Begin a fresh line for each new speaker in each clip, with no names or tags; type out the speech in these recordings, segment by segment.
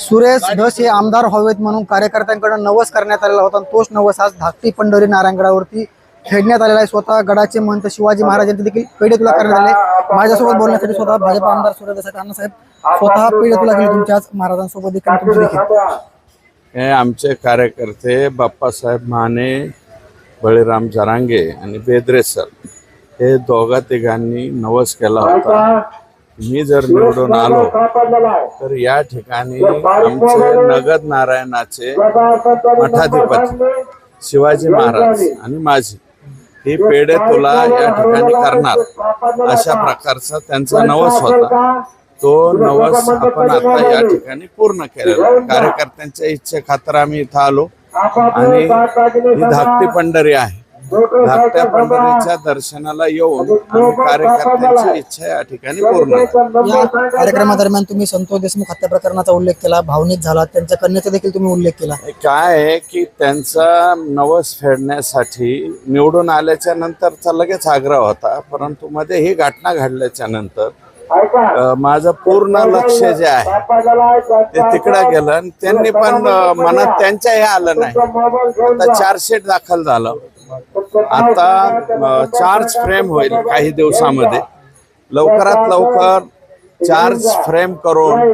सुरेश धस हे आमदार व्हावेत म्हणून कार्यकर्त्यांकडे नवस करण्यात आलेला होता. तोच नवस आज धाकटी पंढरी नारायणगडावरती खेळण्यात आलेला आहे. स्वतः गडाचे महंत शिवाजी महाराजांचे देखील पेढे तुला करण्यात आले. माझ्यासोबत बोलण्यासाठी स्वतः भाजप आमदार सुरेश धस अण्णासाहेब स्वतः पेढे तुला गेले तुमच्याच महाराजांसोबत देखील
हे आमचे कार्यकर्ते बाप्पासाहेब माने बळीराम जरांगे आणि बेद्रे सर हे दोघा तिघांनी नवस केला होता. मी जर निवडून आलो तर या ठिकाणी आमचे नगद नारायणाचे मठाधिपती शिवाजी महाराज आणि माझी ही पेढे तुला या ठिकाणी करणार. अशा प्रकारचा त्यांचा नवस होता. तो नवस आपण आता या ठिकाणी पूर्ण केलेला. कार्यकर्त्यांच्या इच्छे खातर आम्ही इथं आलो आणि ही धाकटी पंढरी आहे. धाकट्या पंढरीच्या दर्शनाला येऊन आम्ही कार्यकर्त्यांची इच्छा या ठिकाणी पूर्ण.
या कार्यक्रमादरम्यान तुम्ही संतोष देशमुख हत्या प्रकरणाचा उल्लेख केला भावनिक झाला त्यांच्या कन्याचा देखील तुम्ही उल्लेख केला.
काय आहे की त्यांचा नवस फेडण्यासाठी निवडून आल्याच्या नंतरचा लगेच आग्रह होता परंतु मध्ये ही घटना घडल्याच्या नंतर माझं पूर्ण लक्ष जे आहे ते तिकडे गेलं आणि त्यांनी पण मनात त्यांच्या हे आलं नाही. आता चार्जशीट दाखल झालं. आता चार्ज फ्रेम होईल काही दिवसामध्ये. लवकरात लवकर चार्ज फ्रेम करून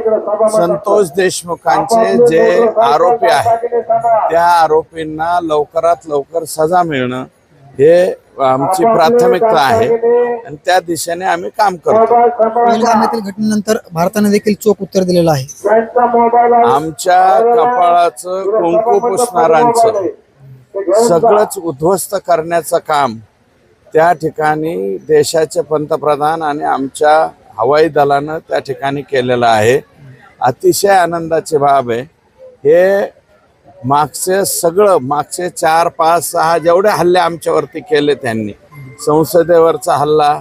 संतोष देशमुखांचे जे आरोपी आहेत त्या आरोपींना लवकरात लवकर सजा मिळणं हे आमची प्राथमिकता आहे. आणि त्या दिशेने आम्ही काम करतो.
घटनेनंतर भारताने देखील चोख उत्तर दिलेलं आहे.
आमच्या कपाळाचं कुंकू पुसणारांचं सगळंच उद्ध्वस्त करण्याचं काम त्या ठिकाणी देशाचे पंतप्रधान आणि आमच्या हवाई दलानं त्या ठिकाणी केलेलं आहे. अतिशय आनंदाची बाब आहे. हे मागचे सगळं मागचे चार पाच सहा जेवढे हल्ले आमच्यावरती केले त्यांनी संसदेवरचा हल्ला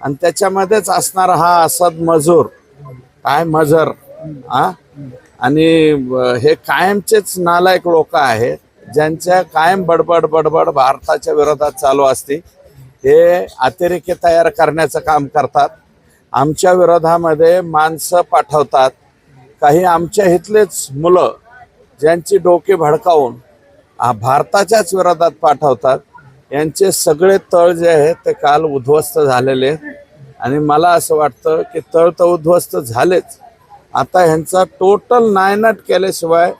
आणि त्याच्यामध्येच असणारा हा असद मजूर काय मजर आणि हे कायमचेच नालायक लोक आहेत. ज्यांच्या कायम बडबड बडबड भारताच्या विरोधात चालू असते हे अतिरेकी तयार करण्याचं काम करतात. आमच्या विरोधामध्ये माणसं पाठवतात. काही आमच्या इथलेच मुलं ज्यांची डोके भडकावून भारताच्याच विरोधात पाठवतात यांचे सगळे तळ जे आहेत ते काल उद्ध्वस्त झालेले आहेत. आणि मला असं वाटतं की तळ तर उद्ध्वस्त झालेच. आता ह्यांचा टोटल नायनाट केल्याशिवाय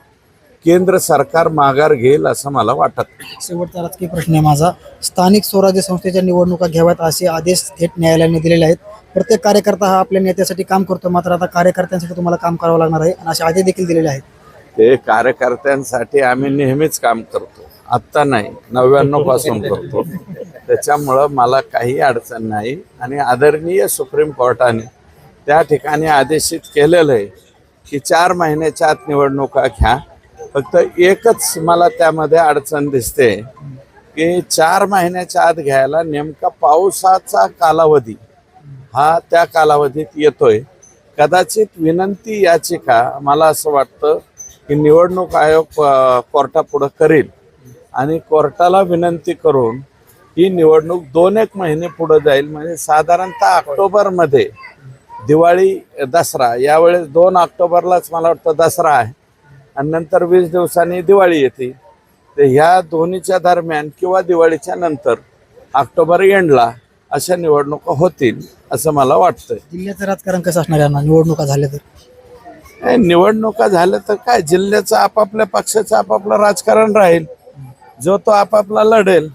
केंद्र सरकार माघार घेईल असं मला वाटत.
शेवटचा राजकीय प्रश्न आहे माझा. स्थानिक स्वराज्य संस्थेच्या निवडणुका घ्याव्यात असे आदेश थेट न्यायालयाने दिलेले आहेत. प्रत्येक कार्यकर्ता हा आपल्या नेत्यासाठी काम करतो मात्र आता कार्यकर्त्यांसाठी तुम्हाला काम करावं लागणार आहे आणि असे आदेश देखील दिलेले आहेत.
ते कार्यकर्त्यांसाठी आम्ही नेहमीच काम करतो. आत्ता नाही नव्याण्णवपासून करतो. त्याच्यामुळं मला काही अडचण नाही. आणि आदरणीय सुप्रीम कोर्टाने त्या ठिकाणी आदेशित केलेलं आहे की चार महिन्याच्या आत निवडणुका घ्या. फक्त एकच मला त्यामध्ये अडचण दिसते की चार महिन्याच्या आत घ्यायला नेमका पावसाचा कालावधी हा त्या कालावधीत येतोय. कदाचित विनंती याचिका मला असं वाटतं की निवडणूक आयोग कोर्टापुढं करेल आणि कोर्टाला विनंती करून ही निवडणूक दोन एक महिने पुढे जाईल. म्हणजे साधारणतः ऑक्टोबरमध्ये दिवाळी दसरा यावेळेस दोन ऑक्टोबरलाच मला वाटतं दसरा आहे. आणि नंतर वीस दिवसांनी दिवाळी येते. तर ह्या दोन्हीच्या दरम्यान किंवा दिवाळीच्या नंतर ऑक्टोबर एंडला अशा निवडणुका होतील असं मला वाटतंय.
जिल्ह्याचं राजकारण कसं असणार आहे निवडणुका झाल्या तर?
निवडणुका झाल्या तर काय? जिल्ह्याचं आपापल्या पक्षाचं आपापलं राजकारण राहील. जो तो आपापला लढेल.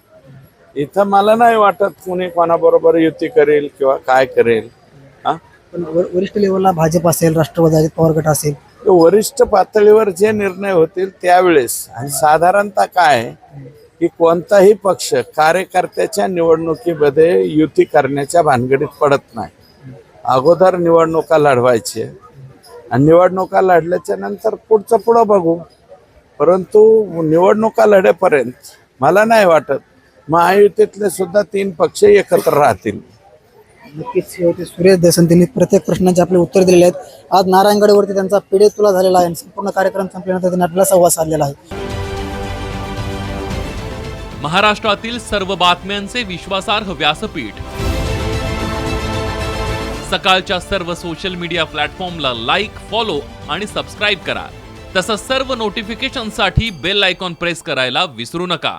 इथं मला नाही वाटत कुणी कोणाबरोबर युती करेल किंवा काय करेल. हा?
पण वर- वरिष्ठ लेवलला भाजप असेल राष्ट्रवादी पवार गट असेल
वरिष्ठ पातळीवर जे निर्णय होतील त्यावेळेस आणि साधारणतः काय की कोणताही पक्ष कार्यकर्त्याच्या निवडणुकीमध्ये युती करण्याच्या भानगडीत पडत नाही. अगोदर निवडणुका लढवायची. आणि निवडणुका लढल्याच्या नंतर पुढचं पुढं बघू. परंतु निवडणुका लढेपर्यंत मला नाही वाटत महायुतीतले सुद्धा तीन पक्ष एकत्र राहतील.
नक्कीच ते सुरेश देसन त्यांनी प्रत्येक प्रश्नांचे आपले उत्तर दिलेले आहेत. आज नारायणगडवरती त्यांचा पिढे तुला झालेला आहे आणि संपूर्ण कार्यक्रम संपल्यानंतर त्यांनी आपल्याला संवाद साधलेला आहे.
महाराष्ट्रातील सर्व बातम्यांचे विश्वासार्ह व्यासपीठ. सकाळच्या सर्व सोशल मीडिया प्लॅटफॉर्मला लाईक फॉलो आणि सबस्क्राईब करा. तसंच सर्व नोटिफिकेशनसाठी बेल आयकॉन प्रेस करायला विसरू नका.